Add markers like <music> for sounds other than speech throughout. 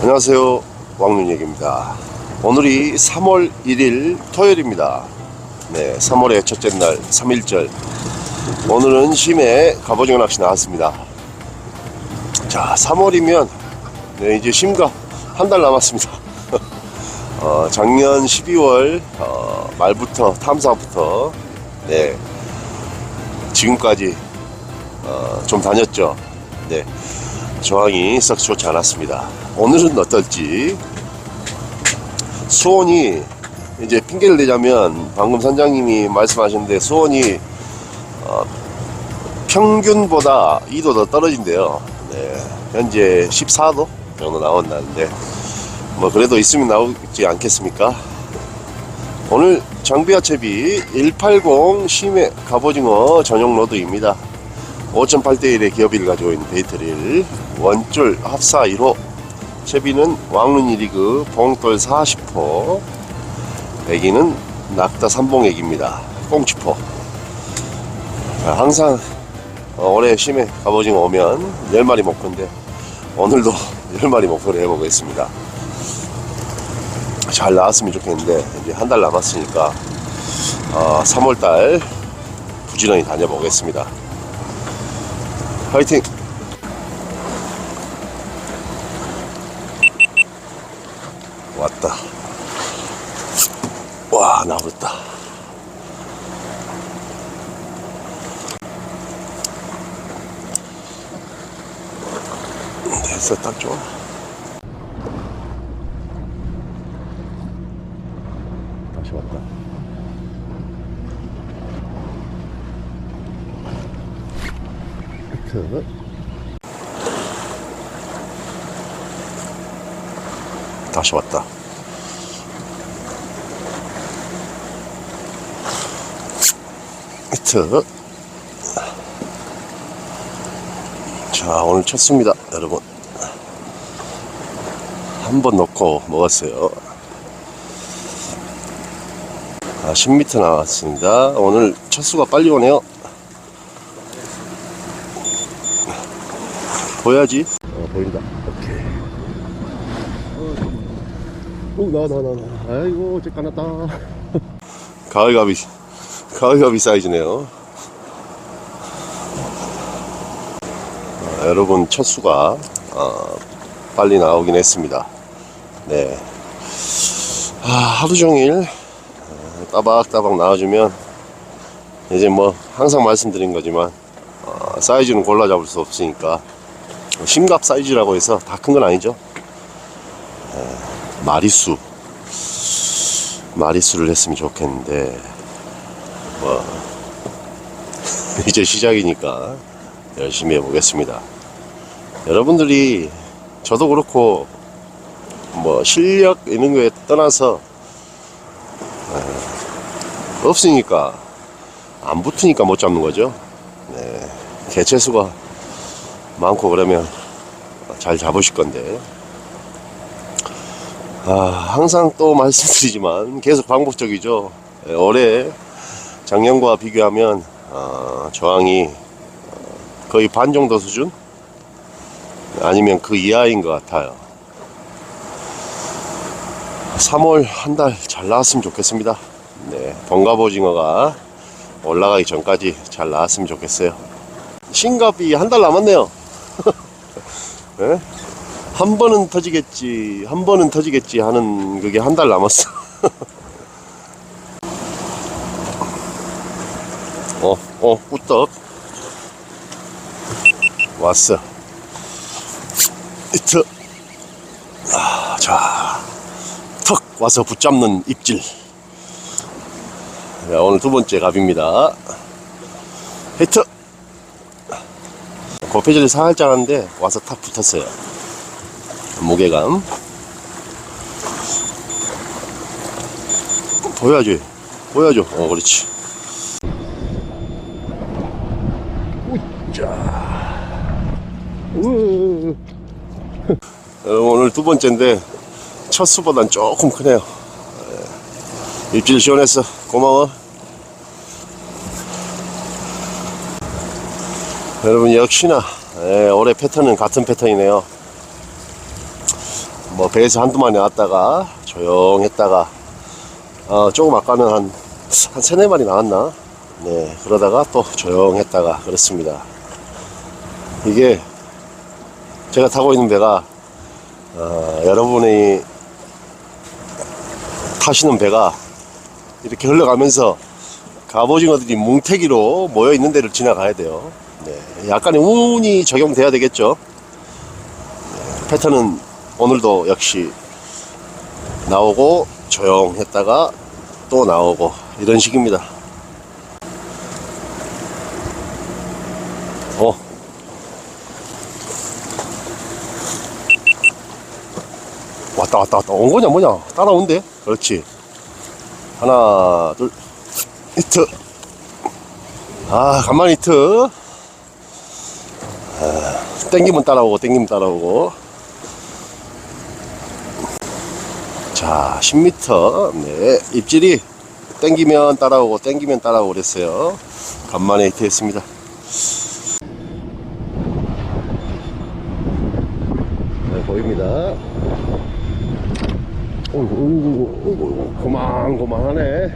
안녕하세요. 왕눈얘기입니다. 오늘이 3월 1일 토요일입니다. 네 3월의 첫째 날 3일절. 오늘은 심해 갑오징어 낚시 나왔습니다. 자 3월이면 네, 이제 심가 한 달 남았습니다. <laughs> 어, 작년 12월 어, 말부터 탐사부터 네 지금까지 어, 좀 다녔죠. 네 저항이 썩 좋지 않았습니다. 오늘은 어떨지 수온이 이제 핑계를 대자면 방금 선장님이 말씀하셨는데 수온이 어, 평균보다 2도 더 떨어진대요. 네, 현재 14도 정도 나온다는데 뭐 그래도 있으면 나오지 않겠습니까? 오늘 장비와 채비 180 심해 갑오징어 전용 로드입니다. 5.8대 1의 기어비를 가지고 있는 데이터릴 원줄 합사 1호 채비는 왕눈이 리그 봉돌 40호 애기는 낙타 삼봉액입니다. 꽁치포. 아, 항상 어, 올해 심해 갑오징어 오면 10마리 목표인데 오늘도 <laughs> 10마리 목표를 해보겠습니다. 잘 나왔으면 좋겠는데 이제 한 달 남았으니까 어, 3월달 부지런히 다녀보겠습니다 화이팅! 왔다. 와, 나버렸다. 됐어, 딱 좋아. 다시 왔다. 그 다시 왔다. 히트. 자, 오늘 쳤습니다, 여러분. 한 번 넣고 먹었어요. 아, 10m 나왔습니다. 오늘 첫 수가 빨리 오네요. 보여야지. 어, 보인다. 오케이. 오, 나와, 나와, 나와. 나와. 아이고, 어째 까놨다. <laughs> 가을가비, 가을가비 사이즈네요. 아, 여러분, 첫 수가, 어, 빨리 나오긴 했습니다. 네. 아, 하루 종일, 어, 따박따박 나와주면, 이제 뭐, 항상 말씀드린 거지만, 어, 사이즈는 골라 잡을 수 없으니까, 심갑 사이즈라고 해서 다 큰 건 아니죠. 에, 마리수 마리수를 했으면 좋겠는데 뭐 <laughs> 이제 시작이니까 열심히 해보겠습니다. 여러분들이 저도 그렇고 뭐 실력 있는 거에 떠나서 에, 없으니까 안 붙으니까 못 잡는 거죠. 네, 개체수가 많고 그러면 잘 잡으실 건데. 아, 항상 또 <laughs> 말씀드리지만 계속 반복적이죠. 예, 올해 작년과 비교하면 어, 저항이 어, 거의 반 정도 수준? 아니면 그 이하인 것 같아요. 3월 한 달 잘 나왔으면 좋겠습니다. 네, 번가보징어가 올라가기 전까지 잘 나왔으면 좋겠어요. 신갑이 한 달 남았네요 예? 한 번은 터지겠지, 한 번은 터지겠지 하는 그게 한 달 남았어. <laughs> 어, 어, 꾸떡. 왔어. 이트. 아, 자. 턱 와서 붙잡는 입질. 자, 오늘 두 번째 갑입니다. 히트. 고패질이 살짝 하는데 와서 탁 붙었어요. 무게감. 보여야지. 보여줘. 어, 그렇지. 우짜. 오늘 두 번째인데 첫 수보단 조금 크네요. 예. 입질 시원했어. 고마워. 여러분 역시나 예, 올해 패턴은 같은 패턴이네요. 뭐 배에서 한두 마리 나왔다가 조용했다가 어, 조금 아까는 한, 한 세네 마리 나왔나? 네, 그러다가 또 조용했다가 그렇습니다. 이게 제가 타고 있는 배가 어, 여러분이 타시는 배가 이렇게 흘러가면서 갑오징어들이 뭉태기로 모여 있는 데를 지나가야 돼요. 네, 약간의 운이 적용돼야 되겠죠. 네, 패턴은 오늘도 역시 나오고 조용했다가 또 나오고 이런 식입니다. 어. 왔다 왔다 왔다. 온 거냐 뭐냐? 따라온대. 그렇지. 하나 둘 히트. 아 간만에 히트. 아, 땡기면 따라오고 땡기면 따라오고 자 10m 네 입질이 땡기면 따라오고 땡기면 따라오고 그랬어요 간만에 히트 했습니다 네, 보입니다 어이구, 어이구, 어이구, 고만고만하네.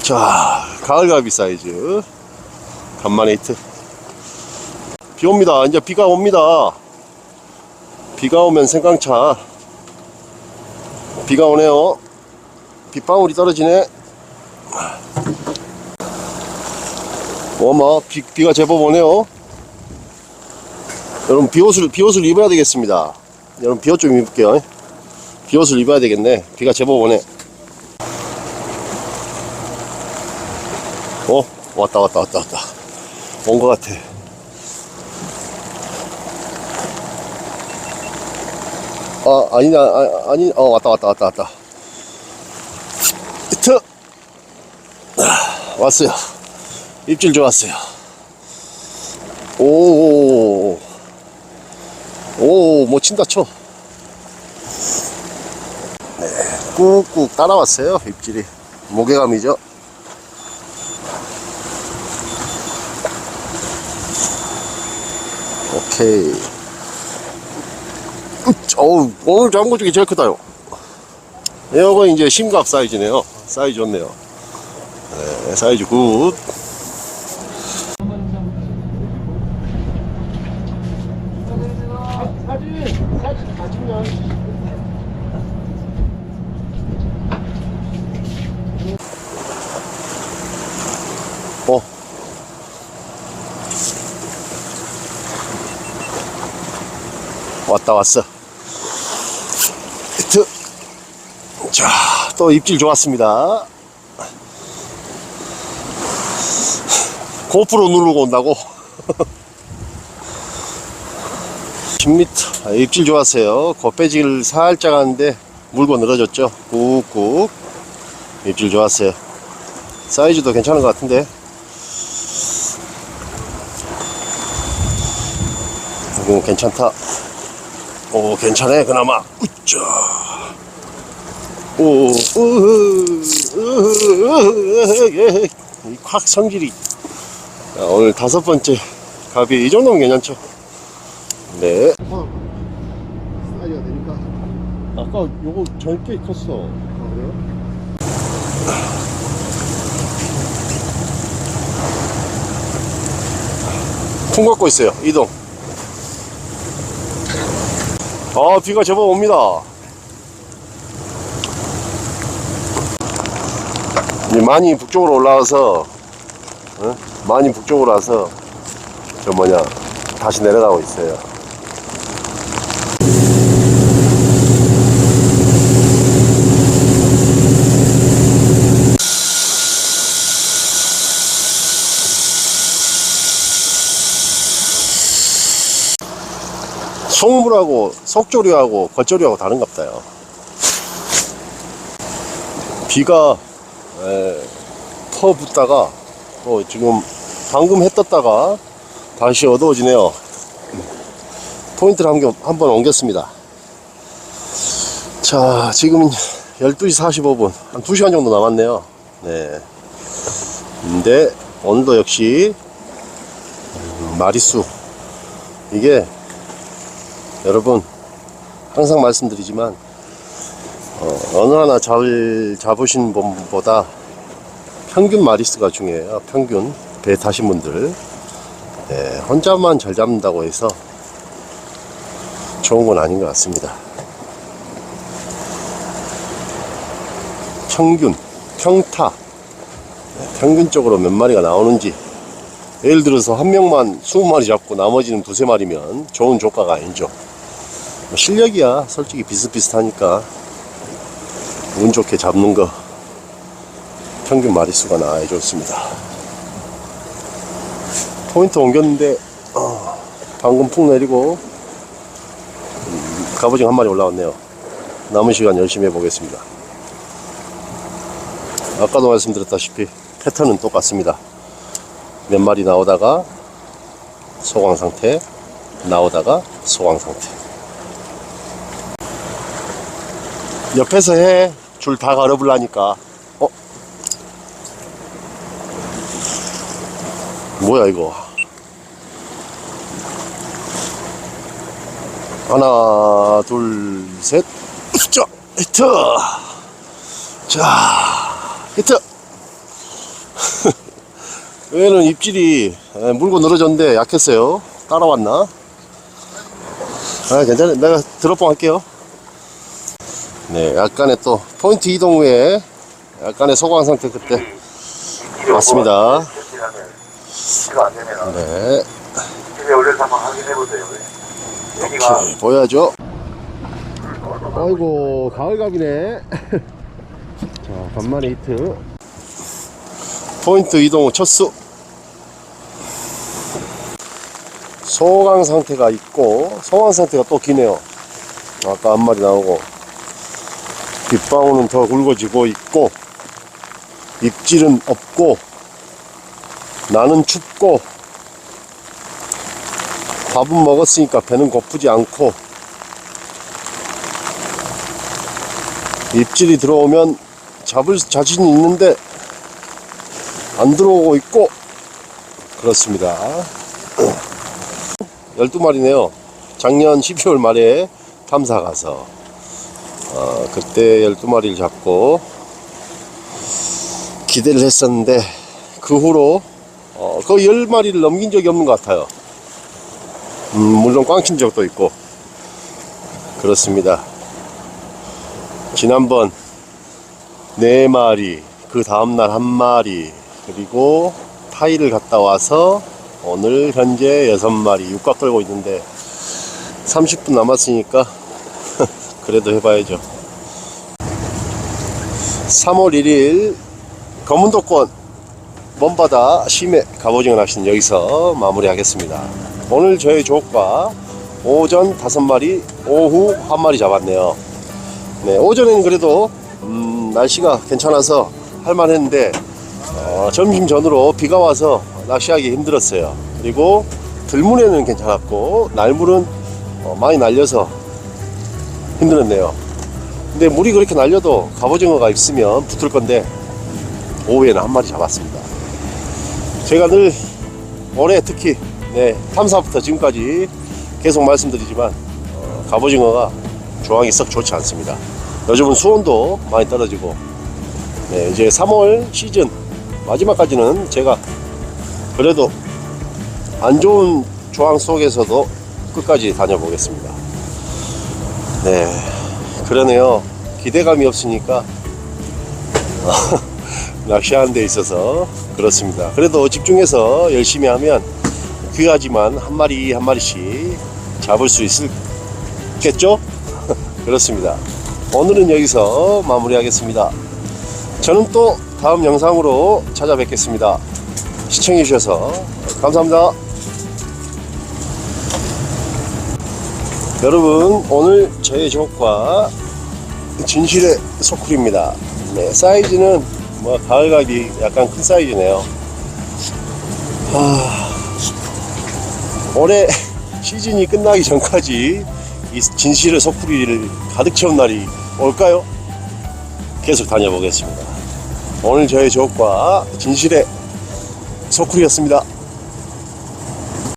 자, 가을가비 사이즈. 간만에 히트. 비 옵니다. 이제 비가 옵니다. 비가 오면 생강차. 비가 오네요. 빗방울이 떨어지네. 어머, 비, 비가 제법 오네요. 여러분, 비옷을, 비옷을 입어야 되겠습니다. 여러분, 비옷 좀 입을게요. 비옷을 입어야 되겠네. 비가 제법 오네. 어, 왔다, 왔다, 왔다, 왔다. 온 것 같아. 아, 아니냐, 아, 아니, 어, 왔다, 왔다, 왔다, 왔다. 히트! 아, 왔어요. 입질 좋았어요. 오, 오, 오, 뭐 친다 쳐. 꾹꾹 따라왔어요 입질이 무게감이죠 오케이 어우 오늘 잡은 것 중에 제일 크다요 이거 이제 심각 사이즈네요 사이즈 좋네요 네, 사이즈 굿 어. 왔다 왔어. 히트. 자, 또 입질 좋았습니다. 고프로 누르고 온다고. <laughs> 10m. 아, 입질 좋았어요. 겉배질 살짝 하는데 물고 늘어졌죠. 꾹꾹. 입질 좋았어요. 사이즈도 괜찮은 것 같은데. 이거 괜찮다. 오, 괜찮네, 그나마. 으쌰. 오, 이콱 성질이. 자, 오늘 다섯 번째 갑이 이 정도면 괜찮죠? 네. 사이즈가 되니까. 아까 요거 젊게 컸어. 아, 그래요? 풍 갖고 있어요. 이동. 아, 비가 제법 옵니다. 이제 많이 북쪽으로 올라와서, 어? 많이 북쪽으로 와서, 저 뭐냐, 다시 내려가고 있어요. 속물하고 속조류하고 겉조류하고 다른갑다요. 비가 에, 퍼 붙다가 또 지금 방금 해 떴다가 다시 어두워지네요. 포인트를 한, 개- 한번 옮겼습니다. 자, 지금 12시 45분. 한 2시간 정도 남았네요. 네. 근데 오늘도 역시 음, 마리수. 이게 여러분 항상 말씀드리지만 어, 어느 하나 잘 잡으신 분보다 평균 마리수가 중요해요. 평균 배 타신 분들 네, 혼자만 잘 잡는다고 해서 좋은 건 아닌 것 같습니다. 평균, 평타, 네, 평균적으로 몇 마리가 나오는지 예를 들어서 한 명만 20마리 잡고 나머지는 두세 마리면 좋은 조과가 아니죠. 뭐 실력이야 솔직히 비슷비슷하니까 운 좋게 잡는 거 평균 마리수가 나와야 좋습니다. 포인트 옮겼는데 어, 방금 푹 내리고 음, 갑오징어 한 마리 올라왔네요. 남은 시간 열심히 해보겠습니다. 아까도 말씀드렸다시피 패턴은 똑같습니다. 몇 마리 나오다가 소강 상태, 나오다가 소강 상태. 옆에서 해. 줄다 가려불라니까. 어? 뭐야, 이거. 하나, 둘, 셋. 자, 히트! 자, 히트! <laughs> 얘는 입질이 에, 물고 늘어졌는데 약했어요. 따라왔나? 아, 괜찮아. 내가 드롭봉 할게요. 네, 약간의 또 포인트 이동 후에 약간의 소강 상태 그때 맞습니다. 되면 네, 집에 올려서 한번 확인해 보세요. 여기가 오케이, 보여야죠. 아이고, 가을갑이네. <laughs> 자, 반만에 히트. 포인트 이동 후 첫수. 소강 상태가 있고, 소강 상태가 또 기네요. 아까 한 마리 나오고, 빗방울은 더 굵어지고 있고, 입질은 없고, 나는 춥고, 밥은 먹었으니까 배는 고프지 않고 입질이 들어오면 잡을 자신이 있는데 안 들어오고 있고 그렇습니다. 12마리네요. 작년 12월 말에 탐사 가서 어, 그때 12마리를 잡고 기대를 했었는데 그 후로 어, 거의 10마리를 넘긴 적이 없는 것 같아요 음, 물론 꽝친 적도 있고 그렇습니다. 지난번 네 마리, 그 다음날 한 마리, 그리고 타이를 갔다 와서 오늘 현재 여섯 마리 육각 끌고 있는데 30분 남았으니까 그래도 해봐야죠. 3월 1일 검은도권 먼바다 심해 갑오징어 낚시는 여기서 마무리하겠습니다. 오늘 저의 조과 오전 5마리, 오후 1마리 잡았네요. 네, 오전에는 그래도 음, 날씨가 괜찮아서 할만했는데 어, 점심 전으로 비가 와서 낚시하기 힘들었어요. 그리고 들물에는 괜찮았고 날물은 어, 많이 날려서 힘들었네요. 근데 물이 그렇게 날려도 갑오징어가 있으면 붙을 건데 오후에는 한 마리 잡았습니다. 제가 늘 올해 특히 네, 탐사부터 지금까지 계속 말씀드리지만 어, 갑오징어가 조항이 썩 좋지 않습니다. 요즘은 수온도 많이 떨어지고 네, 이제 3월 시즌 마지막까지는 제가 그래도 안 좋은 조항 속에서도 끝까지 다녀보겠습니다. 네, 그러네요. 기대감이 없으니까 <laughs> 낚시하는 데 있어서 그렇습니다. 그래도 집중해서 열심히 하면 귀하지만 한 마리 한 마리씩 잡을 수 있겠죠? <laughs> 그렇습니다. 오늘은 여기서 마무리하겠습니다. 저는 또 다음 영상으로 찾아뵙겠습니다. 시청해주셔서 감사합니다. 여러분, 오늘 저의 조과 진실의 소쿨입니다. 네, 사이즈는 뭐 가을갑이 약간 큰 사이즈네요. 하... 올해 <laughs> 시즌이 끝나기 전까지 이 진실의 소풀이를 가득 채운 날이 올까요? 계속 다녀보겠습니다. 오늘 저의 조과 진실의 소쿨이었습니다.